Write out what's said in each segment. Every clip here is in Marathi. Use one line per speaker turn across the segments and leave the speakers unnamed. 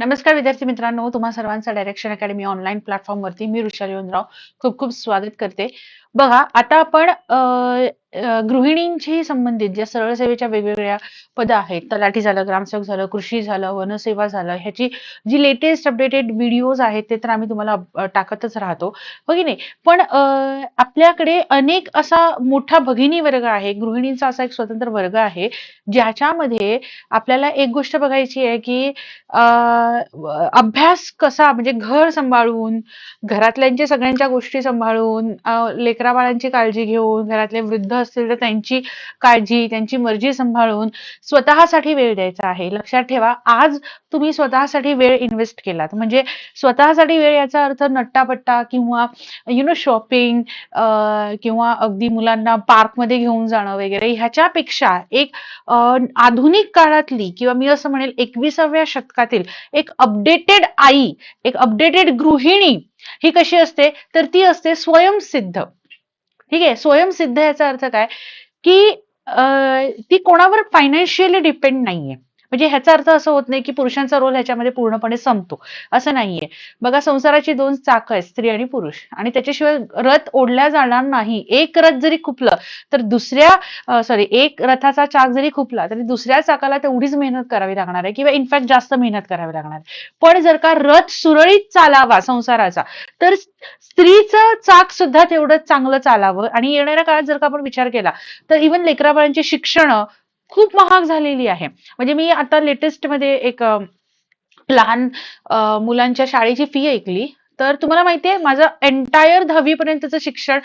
नमस्कार विद्यार्थी मित्रांनो तुम्हा सर्वांचा डायरेक्शन अकॅडमी ऑनलाईन प्लॅटफॉर्मवरती मी ऋषाली योनराव खूप खूप स्वागत करते. बघा आता आपण गृहिणींशी संबंधित ज्या सरळ सेवेच्या वेगवेगळ्या पद आहेत तलाठी झालं ग्रामसेवक झालं कृषी झालं वनसेवा झालं ह्याची जी लेटेस्ट अपडेटेड व्हिडिओज आहेत ते तर आम्ही तुम्हाला टाकतच राहतो. हो की नाही? पण अ, आपल्याकडे अनेक असा मोठा भगिनी वर्ग आहे गृहिणींचा असा एक स्वतंत्र वर्ग आहे ज्याच्यामध्ये आपल्याला एक गोष्ट बघायची आहे की अ, अभ्यास कसा म्हणजे घर सांभाळून घरातल्यांच्या सगळ्यांच्या गोष्टी सांभाळून लेकराबाळांची काळजी घेऊन घरातले वृद्ध असतील तर त्यांची काळजी त्यांची मर्जी सांभाळून स्वतःसाठी वेळ द्यायचा आहे. लक्षात ठेवा आज तुम्ही स्वतःसाठी वेळ इन्व्हेस्ट केलात. म्हणजे स्वतःसाठी वेळ याचा अर्थ नट्टापट्टा किंवा यु नो शॉपिंग किंवा अगदी मुलांना पार्कमध्ये घेऊन जाणं वगैरे ह्याच्यापेक्षा एक आधुनिक काळातली किंवा मी असं म्हणेल एकविसाव्या शतकातील एक अपडेटेड आई एक अपडेटेड गृहिणी ही कशी असते? तर ती असते स्वयंसिद्ध. ठीक आहे स्वयंसिद्ध याचा अर्थ काय? की ती कोणावर फायनान्शियली डिपेंड नाहीये. म्हणजे ह्याचा अर्थ असं होत नाही की पुरुषांचा रोल ह्याच्यामध्ये पूर्णपणे संपतो. असं नाहीये. बघा संसाराची दोन चाक आहेत स्त्री आणि पुरुष. आणि त्याच्याशिवाय रथ ओढल्या जाणार नाही. एक रथ जरी खुपलं तर दुसऱ्या सॉरी एक रथाचा चाक जरी खुपला तरी दुसऱ्या चाकाला तेवढीच मेहनत करावी लागणार आहे किंवा इनफॅक्ट जास्त मेहनत करावी लागणार आहे. पण जर का रथ सुरळीत चालावा संसाराचा तर स्त्रीचं चाक सुद्धा तेवढंच चांगलं चालावं. आणि येणाऱ्या काळात जर का आपण विचार केला तर इव्हन लेकराबाळांची शिक्षण खूप महाग झालेली आहे. म्हणजे मी आता लेटेस्टमध्ये एक लहान मुलांच्या शाळेची फी ऐकली. तर तुम्हाला माहितीये माझं एंटायर दहावीपर्यंतचं शिक्षण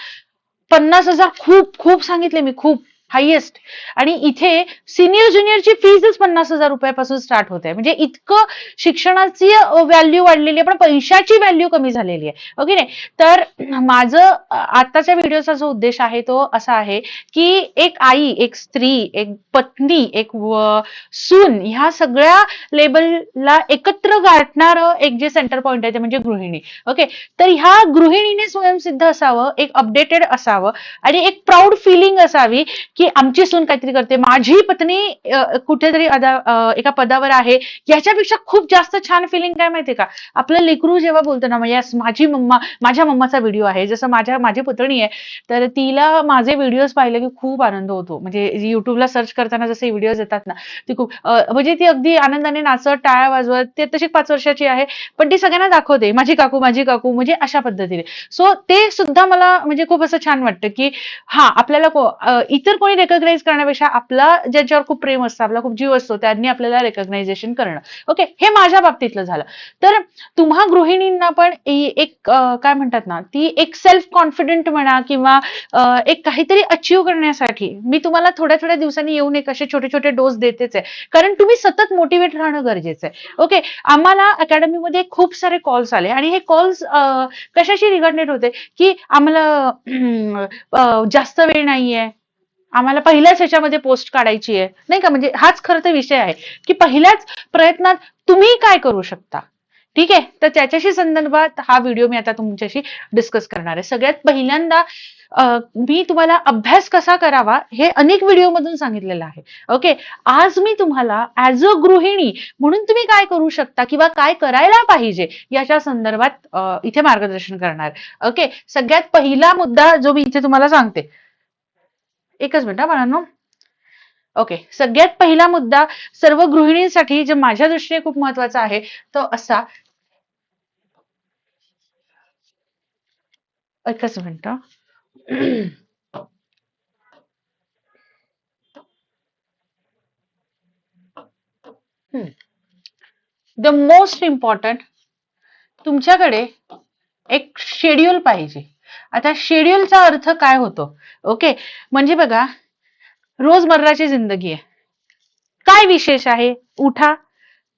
पन्नास हजार खूप खूप सांगितले मी खूप. हायेस्ट आणि इथे सिनियर ज्युनियरची फीजच पन्नास हजार रुपयापासून स्टार्ट होते. म्हणजे इतकं शिक्षणाची व्हॅल्यू वाढलेली आहे पण पैशाची व्हॅल्यू कमी झालेली आहे. ओके नाही? तर माझं अ, आताच्या व्हिडिओचा जो उद्देश आहे तो असा आहे की एक आई एक स्त्री एक पत्नी एक व- सून ह्या सगळ्या लेबलला एकत्र गाठणार एक जे सेंटर पॉइंट आहे ते म्हणजे गृहिणी. ओके तर ह्या गृहिणीने स्वयंसिद्ध असावं एक अपडेटेड असावं आणि एक प्राऊड फिलिंग असावी की आमची सून काहीतरी करते. माझी पत्नी कुठेतरी एका पदावर आहे. याच्यापेक्षा खूप जास्त छान फिलिंग काय माहितीये का? आपलं लेकरू जेव्हा बोलतो ना यस माझी मम्मा माझ्या मम्माचा व्हिडिओ आहे. जसं माझ्या माझी पुतणी आहे. तर तिला माझे व्हिडिओज पाहिले की खूप आनंद होतो. म्हणजे युट्यूबला सर्च करताना जसे व्हिडिओज येतात ना ती खूप म्हणजे ती अगदी आनंदाने नाचत टाळ्या वाजवत ते तशी पाच वर्षाची आहे. पण ती सगळ्यांना दाखवते माझी काकू माझी काकू म्हणजे अशा पद्धतीने. सो ते सुद्धा मला म्हणजे खूप असं छान वाटतं की हा आपल्याला इतर कोणी रेकग्नाइज करण्यापेक्षा आपला ज्याच्यावर खूप प्रेम असतं आपला खूप जीव असतो त्यांनी आपल्याला रेकग्नायझेशन करणं. ओके हे माझ्या बाबतीतलं झालं. तर तुम्हा गृहिणींना पण एक काय म्हणतात ना ती एक सेल्फ कॉन्फिडंट म्हणा किंवा एक काहीतरी अचीव करण्यासाठी मी तुम्हाला थोड्या थोड्या दिवसांनी येऊन एक असे छोटे छोटे डोस देतेच आहे. कारण तुम्ही सतत मोटिवेट राहणं गरजेचं आहे. ओके आम्हाला अकॅडमीमध्ये खूप सारे कॉल्स आले आणि हे कॉल्स कशाशी रिगार्डेड होते? की आम्हाला जास्त वेळ नाहीये. आम्हाला पहिल्याच ह्याच्यामध्ये पोस्ट काढायची आहे. नाही का? म्हणजे हाच खरं तर विषय आहे की पहिल्याच प्रयत्नात तुम्ही काय करू शकता? ठीक आहे? तर त्याच्याशी संदर्भात हा व्हिडिओ मी आता तुमच्याशी डिस्कस करणार आहे. सगळ्यात पहिल्यांदा मी तुम्हाला अभ्यास कसा करावा हे अनेक व्हिडिओ मधून सांगितलेलं आहे. ओके आज मी तुम्हाला ऍज अ गृहिणी म्हणून तुम्ही काय करू शकता किंवा काय करायला पाहिजे याच्या संदर्भात इथे मार्गदर्शन करणार. ओके सगळ्यात पहिला मुद्दा जो मी इथे तुम्हाला सांगते एकच मिनिट बाळांनो. ओके सगळ्यात पहिला मुद्दा सर्व गृहिणींसाठी जे माझ्या दृष्टीने खूप महत्त्वाचा आहे तो असा एकच मिनिट द मोस्ट इम्पॉर्टंट तुमच्याकडे एक शेड्यूल पाहिजे. आता शेड्यूलचा अर्थ काय होतो? ओके म्हणजे बघा रोजमर्राची जिंदगी आहे. काय विशेष आहे? उठा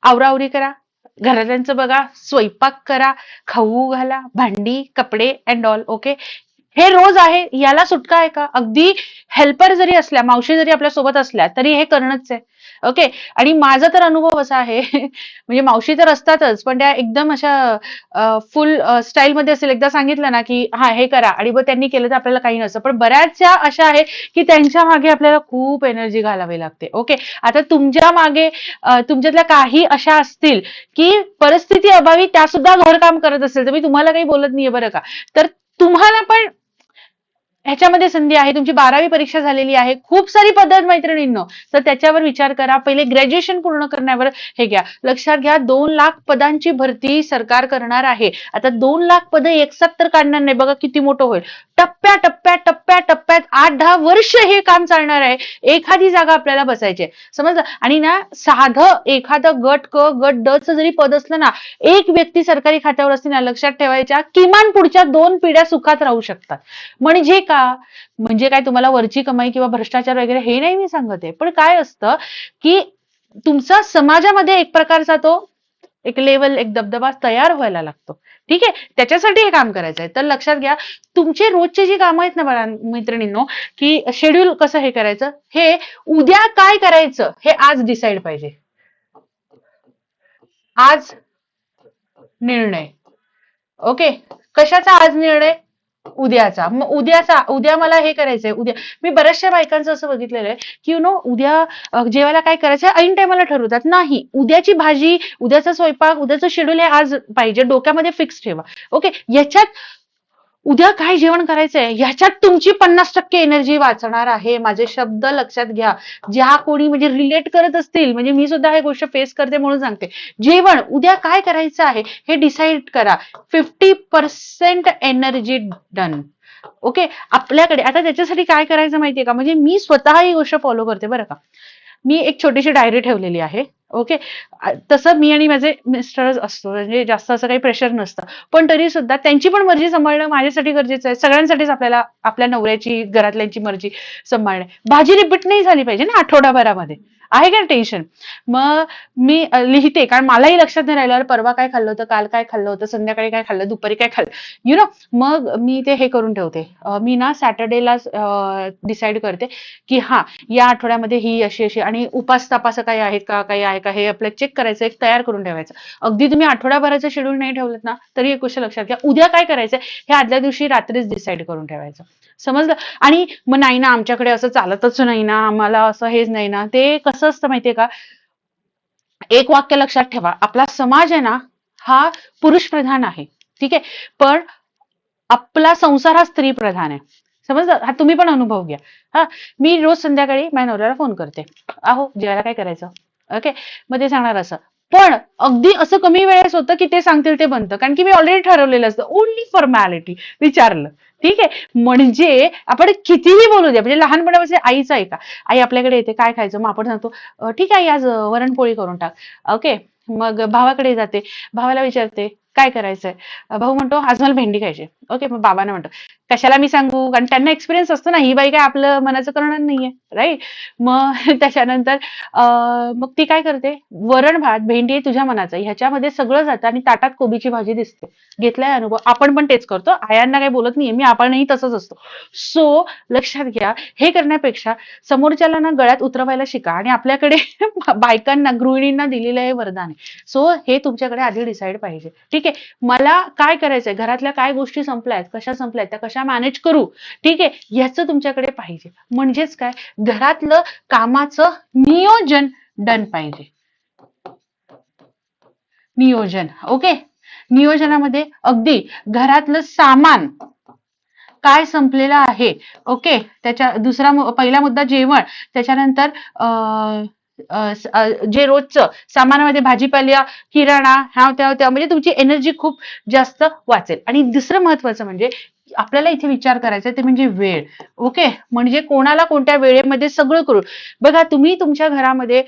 आवरावरी करा घरातल्यांचं बघा स्वयंपाक करा खाऊ घाला भांडी कपडे अँड ऑल ओके हे रोज आहे याला सुटका आहे का? अगदी हेल्पर जरी असल्या मावशी जरी आपल्यासोबत असल्या तरी हे करणंच आहे. ओके आणि माझा तर अनुभव असा आहे म्हणजे मावशी तर असतातच पण त्या एकदम अशा फुल स्टाईल मध्ये असेल. एकदा सांगितलं ना की हा हे करा. आणि मग त्यांनी केलं तर आपल्याला काही नसतं. पण बऱ्याचशा अशा आहे की त्यांच्या मागे आपल्याला खूप एनर्जी घालावी लागते. ओके आता तुमच्या मागे तुमच्यातल्या काही अशा असतील की परिस्थिती अभावी त्या सुद्धा घरकाम करत असेल. तर मी तुम्हाला काही बोलत नाहीये बरं का. तर तुम्हाला पण ह्याच्यामध्ये संधी आहे. तुमची बारावी परीक्षा झालेली आहे. खूप सारी पद्धत मैत्रिणींनो. तर त्याच्यावर विचार करा. पहिले ग्रॅज्युएशन पूर्ण करण्यावर हे घ्या. लक्षात घ्या दोन लाख पदांची भरती सरकार करणार आहे. आता दोन लाख पदं एकसाथ तर काढणार नाही. बघा किती मोठं होईल. टप्प्या टप्प्या टप्प्या टप्प्यात आठ दहा वर्ष हे काम चालणार आहे. एखादी जागा आपल्याला बसायची आहे. समजलं? आणि ना साधं एखादं गट क गट ड जरी पद असलं ना एक व्यक्ती सरकारी खात्यावर असते ना लक्षात ठेवायच्या किमान पुढच्या दोन पिढ्या सुखात राहू शकतात. म्हणजे का म्हणजे काय तुम्हाला वरची कमाई किंवा भ्रष्टाचार वगैरे हे नाही मी सांगत आहे. पण काय असतं की तुमचा समाजामध्ये एक प्रकारचा तो एक लेवल एक दबदबा तयार व्हायला लागतो. ठीक आहे? त्याच्यासाठी हे काम करायचं आहे. तर लक्षात घ्या तुमचे रोजचे जी कामं आहेत ना बाळा मैत्रिणींनो की शेड्यूल कसं हे करायचं? हे उद्या काय करायचं? हे आज डिसाईड पाहिजे. आज निर्णय. ओके? कशाचा आज निर्णय? उद्याचा. मग उद्याचा उद्या मला हे करायचंय. उद्या मी बऱ्याचशा बायकांचं असं बघितलेलं आहे की यु नो उद्या जेवायला काय करायचं ऐन टायमाला ठरवतात. नाही उद्याची भाजी उद्याचा स्वयंपाक उद्याचं शेड्यूल हे आज पाहिजे. डोक्यामध्ये फिक्स ठेवा. ओके याच्यात उद्या काय जेवण करायचंय? ह्याच्यात तुमची पन्नास टक्के एनर्जी वाचणार आहे. माझे शब्द लक्षात घ्या. ज्या कोणी म्हणजे रिलेट करत असतील म्हणजे मी सुद्धा हे गोष्ट फेस करते म्हणून सांगते. जेवण उद्या काय करायचं आहे हे डिसाईड करा. Fifty percent energy done okay आपल्याकडे आता त्याच्यासाठी काय करायचं माहितीये का? म्हणजे मी स्वतः ही गोष्ट फॉलो करते बरं का. मी एक छोटीशी डायरी ठेवलेली आहे. ओके? तसं मी आणि माझे मिस्टरच असतो म्हणजे जास्त असं काही प्रेशर नसतं. पण तरी सुद्धा त्यांची पण मर्जी सांभाळणं माझ्यासाठी गरजेचं आहे. सगळ्यांसाठीच आपल्याला आपल्या नवऱ्याची घरातल्यांची मर्जी सांभाळणे भाजी रिपीट नाही झाली पाहिजे ना आठवडाभरामध्ये? आहे का टेन्शन मग मी लिहिते. कारण मलाही लक्षात नाही राहिलं अरे परवा काय खाल्लं होतं काल काय खाल्लं होतं संध्याकाळी काय खाल्लं दुपारी काय खाल्लं. यु नो मग मी ते हे करून ठेवते. मी ना सॅटर्डेला डिसाईड करते की हा या आठवड्यामध्ये ही अशी अशी आणि उपास तपास काही आहेत का काही आहे का हे आपलं चेक करायचं एक तयार करून ठेवायचं. अगदी तुम्ही आठवड्याभराचं शेड्यूल नाही ठेवलं ना तरी एक गोष्ट लक्षात घ्या. उद्या काय करायचं हे आदल्या दिवशी रात्रीच डिसाईड करून ठेवायचं. समजलं? आणि मग नाही ना आमच्याकडे असं चालतच नाही ना आम्हाला असं हेच नाही ना ते कसं कसं असतं माहितीये का? एक वाक्य लक्षात ठेवा. आपला समाज आहे ना हा पुरुष प्रधान आहे. ठीक आहे? पण आपला संसार हा स्त्री प्रधान आहे. समजलं? हा तुम्ही पण अनुभव घ्या. हा मी रोज संध्याकाळी माझ्या नवऱ्याला फोन करते. अहो जेवायला काय करायचं? ओके मग ते सांगणार असं. पण अगदी असं कमी वेळेस होतं की ते सांगतील ते बनतं. कारण की मी ऑलरेडी ठरवलेलं असतं. ओनली फॉर्मॅलिटी विचारलं. ठीक आहे? म्हणजे आपण कितीही बोलू द्या. म्हणजे लहानपणापासून आईचं ऐका. आई आपल्याकडे येते. काय खायचं? मग आपण सांगतो ठीक आहे आज वरणपोळी करून टाक. ओके मग भावाकडे जाते. भावाला विचारते काय करायचंय? भाऊ म्हणतो आज मला भेंडी खायची ओके मग बाबांना म्हणतो कशाला मी सांगू? कारण त्यांना एक्सपिरियन्स असतो ना ही बाई काय आपलं मनाचं करणार नाहीये. राईट मग त्याच्यानंतर अं, मग ती काय करते? वरण भात भेंडी तुझ्या मनाचं. ह्याच्यामध्ये सगळं जातं आणि ताटात कोबीची भाजी दिसते. घेतलाय अनुभव. आपण पण तेच करतो. आयांना काही बोलत नाहीये. मी आपणही तसंच असतो. सो लक्षात घ्या हे करण्यापेक्षा समोरच्याला ना गळ्यात उतरवायला शिका आणि आपल्याकडे बायकांना गृहिणींना दिलेलं हे वरदान आहे. सो हे तुमच्याकडे आधी डिसाईड पाहिजे. ठीक आहे? मला काय करायचंय? घरातल्या काय गोष्टी संपल्यात कशा संपल्यात त्या कशा मॅनेज करू? ठीक? आहे याचं तुमच्याकडे पाहिजे. म्हणजेच काय? घरातलं कामाचं नियोजन डन पाहिजे. नियोजन. ओके? नियोजनामध्ये अगदी घरातलं सामान काय संपलेलं आहे? ओके? त्याच्या दुसरा पहिला मुद्दा जेवण. त्याच्यानंतर अं, जे रोजचं सामानामध्ये भाजीपाला किराणा ह्या त्या त्या म्हणजे तुमची एनर्जी खूप जास्त वाचेल. आणि दुसरं महत्वाचं म्हणजे आपल्याला इथे विचार करायचा ते म्हणजे वेळ. ओके? म्हणजे कोणाला कोणत्या वेळेमध्ये सगळं करू? बघा तुम्ही तुमच्या घरामध्ये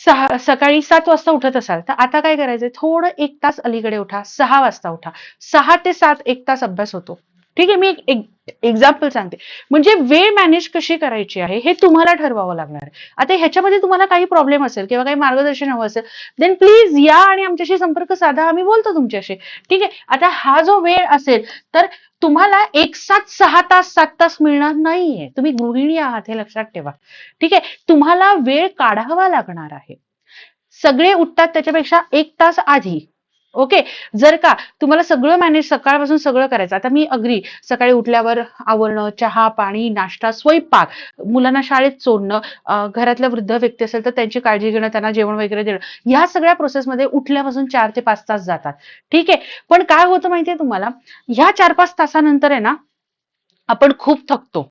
सहा सकाळी सात वाजता उठत असाल तर आता काय करायचंय? थोडं एक तास अलीकडे उठा सहा वाजता उठा. सहा ते सात एक तास अभ्यास होतो. ठीक आहे मी एक एक्झाम्पल सांगते. म्हणजे वेळ मॅनेज कशी करायची आहे हे तुम्हाला ठरवावं लागणार आहे. आता ह्याच्यामध्ये तुम्हाला काही प्रॉब्लेम असेल किंवा काही मार्गदर्शन हवं असेल देन प्लीज या आणि आमच्याशी संपर्क साधा. आम्ही बोलतो तुमच्याशी. ठीक आहे आता हा जो वेळ असेल तर तुम्हाला एक सात सहा तास सात तास मिळणार नाहीये. तुम्ही गृहिणी आहात हे लक्षात ठेवा. ठीक आहे तुम्हाला वेळ काढावा लागणार आहे. सगळे उठतात त्याच्यापेक्षा एक तास आधी. ओके जर का तुम्हाला सगळं मॅनेज सकाळपासून सगळं करायचं आता मी अग्री सकाळी उठल्यावर आवरणं चहा पाणी नाश्ता स्वयंपाक मुलांना शाळेत सोडणं घरातल्या वृद्ध व्यक्ती असेल तर त्यांची काळजी घेणं त्यांना जेवण वगैरे देणं ह्या सगळ्या प्रोसेसमध्ये उठल्यापासून चार ते पाच तास जातात. ठीक आहे? पण काय होतं माहितीये तुम्हाला? ह्या चार पाच तासानंतर आहे ना आपण खूप थकतो.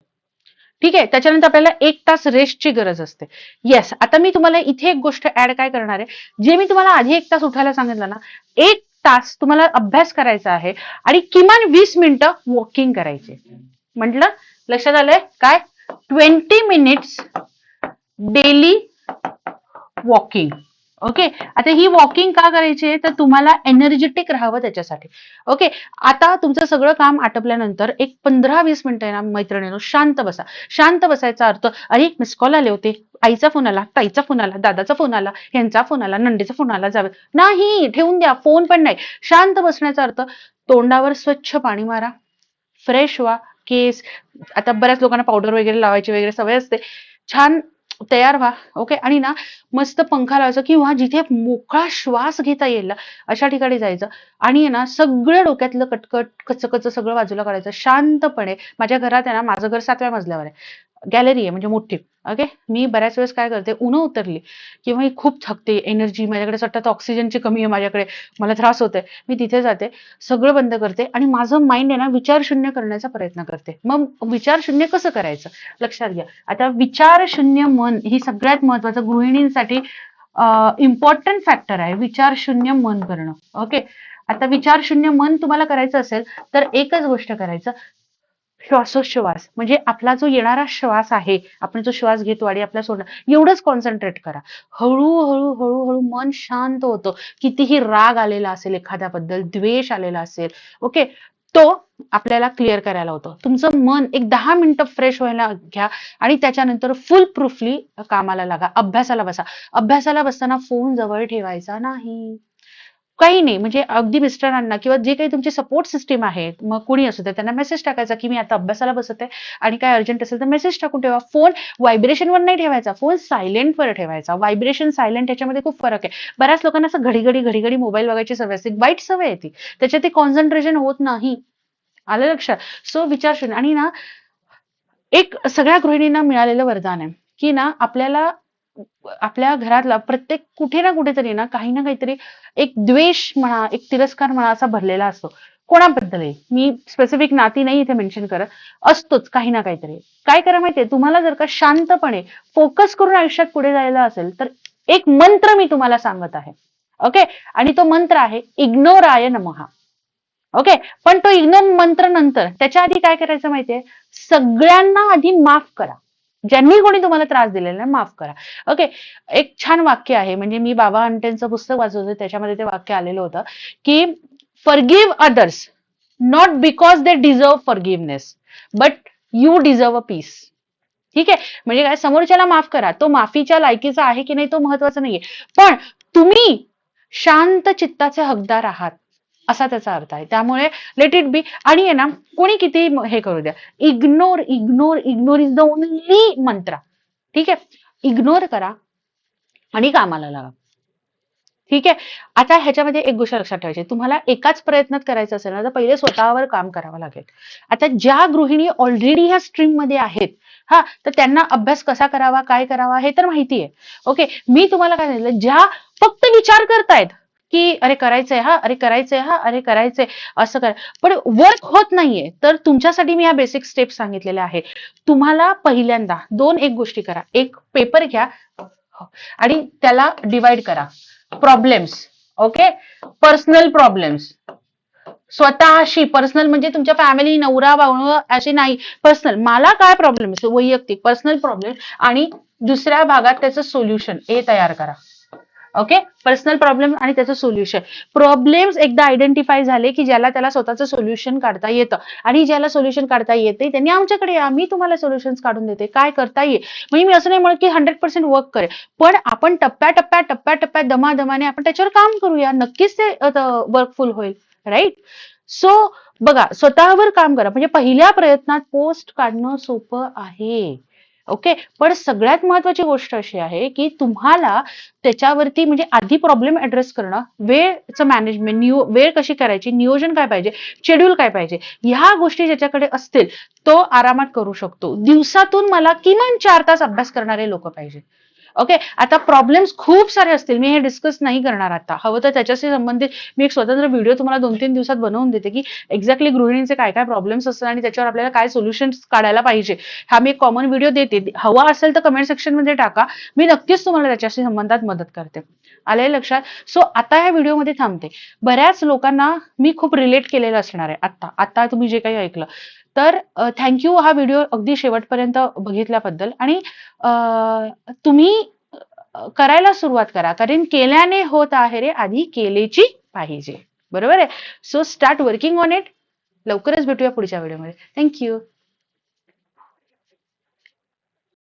ठीक आहे? त्याच्यानंतर आपल्याला एक तास रेस्टची गरज असते. येस आता मी तुम्हाला इथे एक गोष्ट ऍड काय करणार आहे? जे मी तुम्हाला आधी एक तास उठायला सांगितलं ना एक तास तुम्हाला अभ्यास करायचा आहे आणि किमान वीस मिनिटं वॉकिंग करायचे. म्हटलं? लक्षात आलंय? काय? Twenty minutes daily walking okay आता ही वॉकिंग का करायची आहे? तर तुम्हाला एनर्जेटिक राहावं त्याच्यासाठी. ओके आता तुमचं सगळं काम आटपल्यानंतर एक पंधरा वीस मिनिटं आहे ना मैत्रिणीनो शांत बसा. शांत बसायचा अर्थ अरे मिस कॉल आले होते. आईचा फोन आला ताईचा फोन आला दादाचा फोन आला ह्यांचा फोन आला नंडीचा फोन आला जावे. नाही ठेवून द्या फोन पण नाही. शांत बसण्याचा अर्थ तोंडावर स्वच्छ पाणी मारा. फ्रेश व्हा. केस आता बऱ्याच लोकांना पावडर वगैरे लावायची वगैरे सवय असते. छान तयार व्हा. ओके आणि ना मस्त पंखा लावायचा किंवा जिथे मोकळा श्वास घेता येईल ना, अशा ठिकाणी जायचं. आणि ना सगळं डोक्यातलं कटकट कचकच सगळं बाजूला काढायचं शांतपणे. माझ्या घरात आहे ना माझं घर सातव्या मजल्यावर आहे. गॅलरी आहे म्हणजे मोठी. ओके मी बऱ्याच वेळेस काय करते उन्ह उतरली किंवा मी खूप थकते एनर्जी माझ्याकडे सतत ऑक्सिजनची कमी आहे माझ्याकडे मला त्रास होतोय. मी तिथे जाते सगळं बंद करते आणि माझं माइंड आहे ना विचार शून्य करण्याचा प्रयत्न करते. मग विचार शून्य कसं करायचं? लक्षात घ्या. आता विचार शून्य मन ही सगळ्यात महत्वाचं गृहिणींसाठी इम्पॉर्टंट फॅक्टर आहे. विचार शून्य मन करणं. ओके आता विचार शून्य मन तुम्हाला करायचं असेल तर एकच गोष्ट करायचं. श्वासोश्वास म्हणजे आपला जो येणारा श्वास आहे आपण जो श्वास घेतो आणि आपला सोडणं एवढंच कॉन्सन्ट्रेट करा. हळूहळू हळूहळू मन शांत होतं. कितीही राग आलेला असेल एखाद्याबद्दल द्वेष आलेला असेल ओके तो आपल्याला क्लिअर करायला होतो. तुमचं मन एक दहा मिनिटं फ्रेश व्हायला घ्या आणि त्याच्यानंतर फुल प्रूफली कामाला लागा. अभ्यासाला बसा. अभ्यासाला बसताना फोन जवळ ठेवायचा नाही. काही नाही. म्हणजे अगदी मिस्टरांना किंवा जे काही तुमची सपोर्ट सिस्टीम आहे मग कुणी असू दे त्यांना मेसेज टाकायचा की मी आता अभ्यासाला बसत आहे आणि काय अर्जंट असेल तर मेसेज टाकून ठेवा. फोन व्हायब्रेशनवर नाही ठेवायचा. फोन सायलेंटवर ठेवायचा. व्हायब्रेशन सायलेंट याच्यामध्ये खूप फरक आहे. बऱ्याच लोकांना असं घडी घडी घडी घडी मोबाईल बघायची सवय असते. वाईट सवय आहे ती. त्याच्यात ते कॉन्सन्ट्रेशन होत नाही. आलं लक्षात सो विचार आणि ना एक सगळ्या गृहिणींना मिळालेलं वरदान आहे की ना आपल्याला आपल्या घरातला प्रत्येक कुठे ना कुठेतरी ना काही ना काहीतरी एक द्वेष म्हणा एक तिरस्कार म्हणा असा भरलेला असतो. कोणाबद्दलही मी स्पेसिफिक नाती नाही इथे मेन्शन करत. असतोच काही ना काहीतरी. काय करा माहितीये? तुम्हाला जर का शांतपणे फोकस करून आयुष्यात पुढे जायला असेल तर एक मंत्र मी तुम्हाला सांगत आहे. ओके आणि तो मंत्र आहे इग्नोराय नमहा. ओके पण तो इग्नोर मंत्र नंतर त्याच्या आधी काय करायचं माहितीये? सगळ्यांना आधी माफ करा. ज्यांनी कोणी तुम्हाला त्रास दिलेला आहे माफ करा. ओके एक छान वाक्य आहे म्हणजे मी बाबा अंटेंचं पुस्तक वाचत होते त्याच्यामध्ये ते वाक्य आलेलं होतं की forgive others not because they deserve forgiveness but you deserve a peace ठीक आहे? म्हणजे काय समोरच्याला माफ करा. तो माफीच्या लायकीचा आहे की नाही तो महत्त्वाचा नाहीये. पण तुम्ही शांत चित्ताचे हकदार आहात. असा त्याचा अर्थ आहे. त्यामुळे लेट इट बी आणि आहे ना कोणी किती हे करू द्या. Ignore ignore ignore is the only mantra ठीक आहे? इग्नोर करा आणि कामाला लागा. ठीक आहे? आता ह्याच्यामध्ये एक गोष्ट लक्षात ठेवायची. तुम्हाला एकाच प्रयत्नात करायचं असेल ना तर पहिले स्वतःवर काम करावं लागेल. आता ज्या गृहिणी ऑलरेडी ह्या स्ट्रीममध्ये आहेत हा तर त्यांना अभ्यास कसा करावा काय करावा हे तर माहिती आहे. ओके मी तुम्हाला काय सांगितलं ज्या फक्त विचार करतायत की अरे करायचंय हा अरे करायचंय हा अरे करायचंय असं करा. पण वर्क होत नाहीये. तर तुमच्यासाठी मी या बेसिक स्टेप सांगितलेल्या आहे तुम्हाला पहिल्यांदा दोन एक गोष्टी करा. एक पेपर घ्या आणि त्याला डिवाइड करा. प्रॉब्लेम्स ओके पर्सनल प्रॉब्लेम्स स्वतःशी पर्सनल म्हणजे तुमच्या फॅमिली नवरा बावळ अशी नाही. पर्सनल मला काय प्रॉब्लेम वैयक्तिक पर्सनल प्रॉब्लेम आणि दुसऱ्या भागात त्याचं सोल्युशन हे तयार करा. ओके पर्सनल प्रॉब्लेम आणि त्याचं सोल्युशन प्रॉब्लेम्स एकदा आयडेंटिफाय झाले की ज्याला त्याला स्वतःचं सोल्युशन काढता येतं. आणि ज्याला सोल्युशन काढता येते त्यांनी आमच्याकडे आम्ही तुम्हाला सोल्युशन काढून देते. काय करता येईल? म्हणजे मी असं नाही म्हणत की हंड्रेड पर्सेंट वर्क करेल. पण आपण टप्प्या टप्प्या टप्प्या टप्प्यात दमादमाने आपण त्याच्यावर काम करूया. नक्कीच ते वर्कफुल होईल. राईट सो बघा स्वतःवर काम करा. म्हणजे पहिल्या प्रयत्नात पोस्ट काढणं सोपं आहे. ओके पण सगळ्यात महत्वाची गोष्ट अशी आहे की तुम्हाला त्याच्यावरती म्हणजे आधी प्रॉब्लेम ऍड्रेस करणं वेळचं मॅनेजमेंट नियो वेळ कशी करायची नियोजन काय पाहिजे शेड्यूल काय पाहिजे ह्या गोष्टी ज्याच्याकडे असतील तो आरामात करू शकतो. दिवसातून मला किमान चार तास अभ्यास करणारे लोक पाहिजे. ओके आता प्रॉब्लेम्स खूप सारे असतील. मी हे डिस्कस नाही करणार आता. हवं तर त्याच्याशी संबंधित मी एक स्वतंत्र व्हिडिओ तुम्हाला दोन तीन दिवसात बनवून देते की एक्झॅक्टली गृहिणींचे काय काय प्रॉब्लेम्स असतात आणि त्याच्यावर आपल्याला काय सोल्युशन्स काढायला पाहिजे. हा मी एक कॉमन व्हिडिओ देते. हवा असेल तर कमेंट सेक्शनमध्ये टाका. मी नक्कीच तुम्हाला त्याच्याशी संबंधात मदत करते. आले लक्षात? सो आता या व्हिडिओमध्ये थांबते. बऱ्याच लोकांना मी खूप रिलेट केलेलं असणार आहे. आता आता तुम्ही जे काही ऐकलं. तर थँक्यू हा व्हिडिओ अगदी शेवटपर्यंत बघितल्याबद्दल. आणि तुम्ही करायला सुरुवात करा. कारण केल्याने होत आहे रे आधी केलेची पाहिजे. बरोबर आहे? So start working on it लवकरच भेटूया पुढच्या व्हिडिओमध्ये थँक्यू